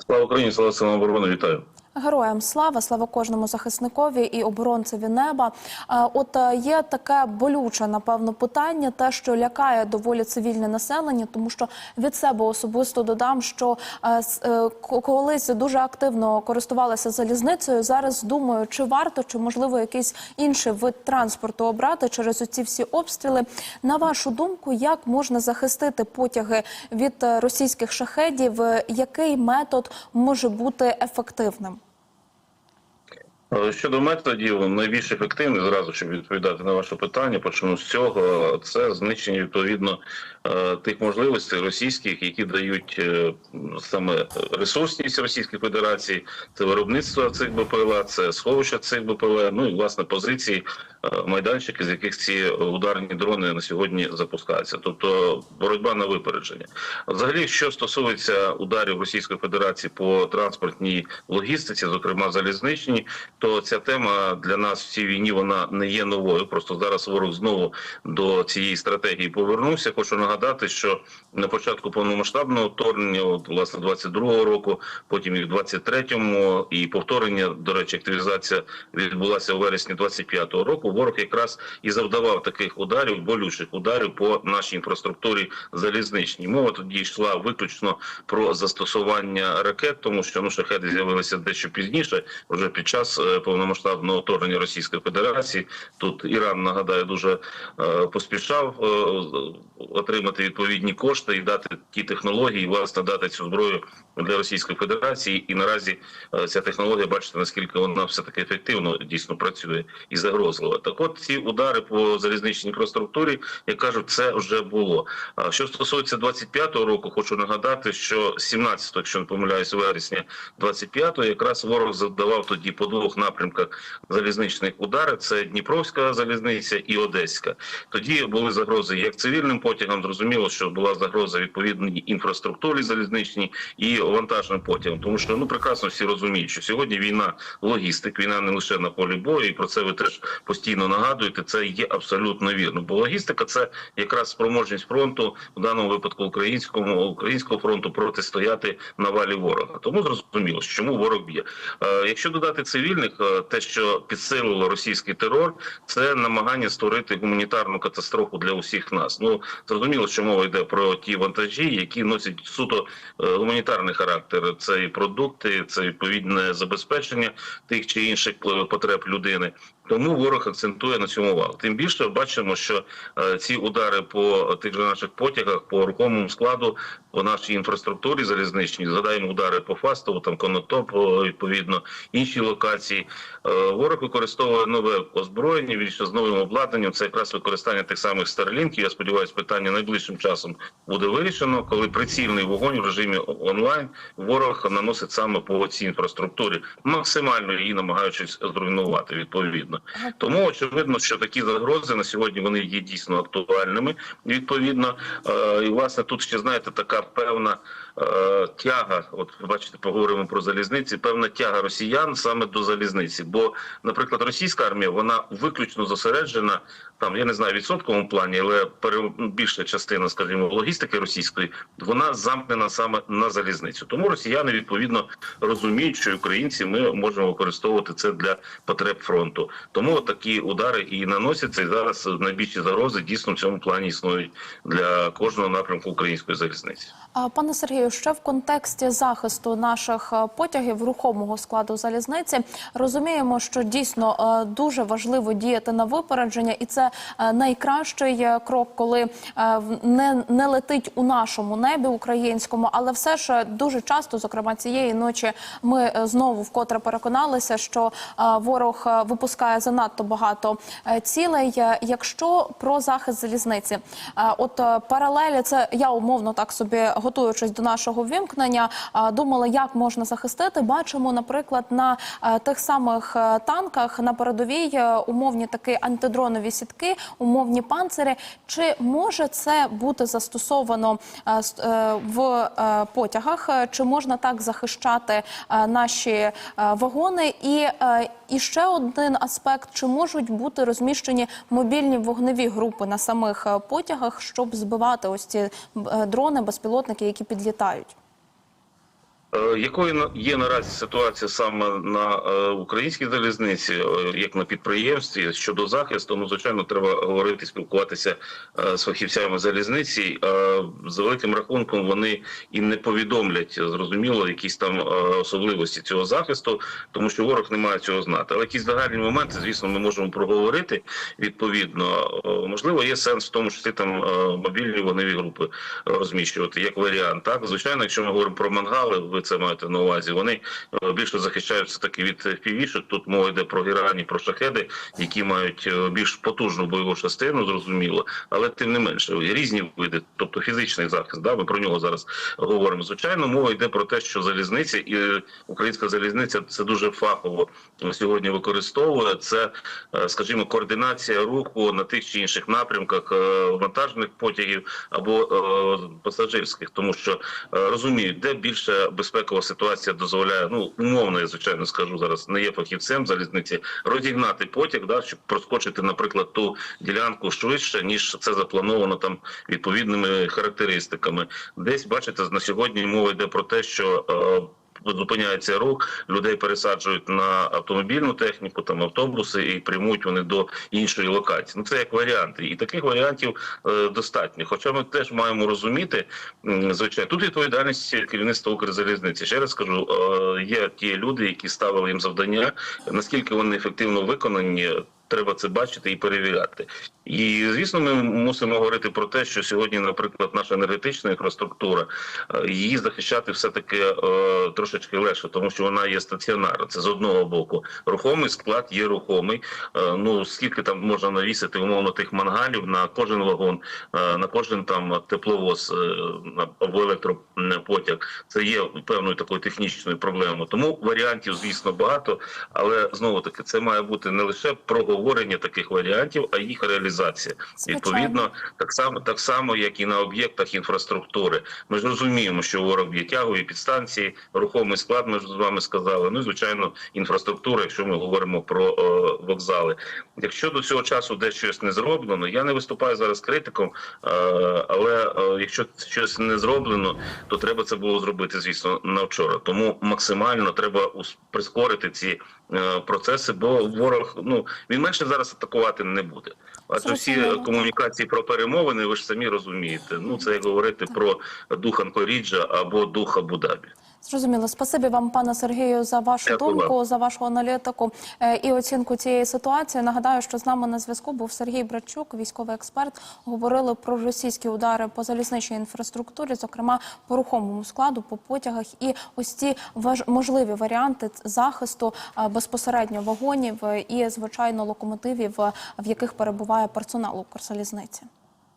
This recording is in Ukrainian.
Слава Україні, слава силам оборони, вітаю. Героям слава, слава кожному захисникові і оборонцеві неба. От е, є таке болюче, напевно, питання, те, що лякає доволі цивільне населення, тому що від себе особисто додам, що е, е, колись дуже активно користувалися залізницею. Зараз думаю, чи варто, чи можливо якийсь інший вид транспорту обрати через оці всі обстріли. На вашу думку, як можна захистити потяги від російських шахедів? Який метод може бути ефективним? Щодо методів, найбільш ефективний зразу, щоб відповідати на ваше питання, почну з цього. Це знищення відповідно е, тих можливостей російських, які дають е, саме ресурсність Російської Федерації, це виробництво цих БПЛА, це сховища цих БПЛА, ну і власне позиції, майданчики, з яких ці ударні дрони на сьогодні запускаються. Тобто боротьба на випередження. Взагалі, що стосується ударів Російської Федерації по транспортній логістиці, зокрема залізничній, то ця тема для нас в цій війні вона не є новою. Просто зараз ворог знову до цієї стратегії повернувся. Хочу нагадати, що на початку повномасштабного вторгнення, от власне 22-го року, потім і в 23-му, і повторення, до речі, активізація відбулася у вересні 25-го року. Ворог якраз і завдавав таких ударів, болючих ударів по нашій інфраструктурі залізничній. Мова тоді йшла виключно про застосування ракет, тому що ну шахеди з'явилися дещо пізніше, вже під час е, повномасштабного вторгнення Російської Федерації. Тут Іран нагадаю дуже е, поспішав е, отримати відповідні кошти і дати ті технології, власне, дати цю зброю для Російської Федерації. І наразі ця технологія, бачите, наскільки вона все таки ефективно дійсно працює і загрозлива. Так, от ці удари по залізничній інфраструктурі, як кажуть, це вже було. Що стосується 25-го року, хочу нагадати, що 17-го, якщо не помиляюсь, вересня 25-го, якраз ворог завдавав тоді по двох напрямках залізничних ударів: це Дніпровська залізниця і Одеська. Тоді були загрози як цивільним потягам. Зрозуміло, що була загроза відповідній інфраструктурі залізничній і вантажним потягам. Тому що ну прекрасно всі розуміють, що сьогодні війна логістик, війна не лише на полі бою, і про це ви теж постійно нагадуєте. Це є абсолютно вірно. Бо логістика це якраз спроможність фронту в даному випадку українському українського фронту протистояти навалі ворога. Тому зрозуміло, чому ворог б'є. Е, якщо додати цивільних, е, те, що підсилило російський терор, це намагання створити гуманітарну катастрофу для усіх нас. Ну зрозуміло, що мова йде про ті вантажі, які носять суто е, гуманітарний характер. Це і продукти, це відповідне забезпечення тих чи інших потреб людини. Тому ворог акцентує на цьому увагу. Тим більше бачимо, що е, ці удари по тих же наших потягах, по рухомому складу, по нашій інфраструктурі залізничній, згадаємо удари по Фастову, там Конотоп, відповідно інші локації. Е, ворог використовує нове озброєння, більше з новим обладнанням. Це якраз використання тих самих старлінків. Я сподіваюся, питання найближчим часом буде вирішено, коли прицільний вогонь в режимі онлайн ворог наносить саме по цій інфраструктурі, максимально її намагаючись зруйнувати відповідно. Тому очевидно, що такі загрози на сьогодні вони є дійсно актуальними. Відповідно, Е, і власне тут ще знаєте така певна е, тяга. От бачите, поговоримо про залізниці. Певна тяга росіян саме до залізниці. Бо, наприклад, російська армія вона виключно зосереджена там. Я не знаю відсотковому плані, але більша частина, скажімо, логістики російської вона замкнена саме на залізницю. Тому росіяни відповідно розуміють, що українці ми можемо використовувати це для потреб фронту. Тому такі удари і наносяться. І зараз найбільші загрози дійсно в цьому плані існують для кожного напрямку української залізниці. Пане Сергію, ще в контексті захисту наших е, потягів рухомого складу залізниці розуміємо, що дійсно е, дуже важливо діяти на випередження, і це е, найкращий крок, коли не, не летить у нашому небі українському, але все ж дуже часто, зокрема цієї ночі, ми знову вкотре переконалися, що ворог випускає занадто багато цілей. Якщо про захист залізниці, от паралелі, це я умовно так собі готуючись до нашого ввімкнення, е, думала, як можна захистити. Бачимо, наприклад, на е, тих самих е, танках на передовій е, умовні такі антидронові сітки, умовні панцири. Чи може це бути застосовано в потягах? Чи можна так захищати наші вагони? І, і ще один аспект: чи можуть бути розміщені мобільні вогневі групи на самих потягах, щоб збивати ось ці дрони, безпілотники, які підлітають? Е, Якою на- є наразі ситуація саме на е, українській залізниці, е, як на підприємстві щодо захисту? Ну звичайно, треба говорити, спілкуватися е, з фахівцями залізниці. Е, За великим рахунком вони і не повідомлять е, зрозуміло якісь там е, особливості цього захисту, тому що ворог не має цього знати. Але якісь загальні моменти, звісно, ми можемо проговорити відповідно. Е, Можливо, є сенс в тому, що ти там е, мобільні вогневі групи розміщувати як варіант. Так, звичайно, якщо ми говоримо про мангали, ви це маєте на увазі. Вони е, більше захищаються таки від півішок. Тут мова йде про гірані, про шахеди, які мають е, більш потужну бойову частину, зрозуміло, але тим не менше різні види, тобто фізичний захист. Да, ми про нього зараз говоримо. Звичайно, мова йде про те, що залізниця і е, українська залізниця це дуже фахово сьогодні використовує. Це, скажімо, координація руху на тих чи інших напрямках вантажних потягів або пасажирських, тому що розуміють, де більше безпекова ситуація дозволяє. Ну умовно, я звичайно скажу зараз, не є фахівцем залізниці, розігнати потяг, да, щоб проскочити, наприклад, ту ділянку швидше, ніж це заплановано там відповідними характеристиками. Десь бачите, на сьогодні мова йде про те, що. е, Зупиняється рух, людей пересаджують на автомобільну техніку, там автобуси, і прямують вони до іншої локації. Ну це як варіанти, і таких варіантів е, достатньо. Хоча ми теж маємо розуміти, звичайно, тут відповідальність керівництва Укрзалізниці. Ще раз скажу, е, є ті люди, які ставили їм завдання, наскільки вони ефективно виконані. Треба це бачити і перевіряти. І звісно, ми мусимо говорити про те, що сьогодні, наприклад, наша енергетична інфраструктура е, її захищати все таки е, трошечки легше, тому що вона є стаціонарна. Це з одного боку. Рухомий склад є рухомий. Е, ну скільки там можна навісити умовно тих мангалів на кожен вагон, е, на кожен там тепловоз е, або електропотяг. Це є певною такою технічною проблемою. Тому варіантів, звісно, багато, але знову таки це має бути не лише проговорення таких варіантів, а їх реалізація. Звичайно. Відповідно, так само, так само, як і на об'єктах інфраструктури. Ми ж розуміємо, що ворог б'є тягові підстанції, рухомий склад. Ми ж з вами сказали. Ну і звичайно, інфраструктура, якщо ми говоримо про е, вокзали. Якщо до цього часу десь щось не зроблено, я не виступаю зараз критиком, е, але е, якщо щось не зроблено, то треба це було зробити, звісно, на вчора. Тому максимально треба прискорити ці е, процеси, бо ворог ну він менше зараз атакувати не буде. Адже всі комунікації про перемовини, ви ж самі розумієте. Ну це як говорити про дух Анкоріджа або дух Абу-Дабі. Зрозуміло. Спасибі вам, пане Сергію, за вашу Дякую думку, за вашу аналітику е, і оцінку цієї ситуації. Нагадаю, що з нами на зв'язку був Сергій Братчук, військовий експерт. Говорили про російські удари по залізничній інфраструктурі, зокрема по рухомому складу, по потягах, і ось ці можливі варіанти захисту е, безпосередньо вагонів е, і звичайно локомотивів, в яких перебуває персонал Укрзалізниці.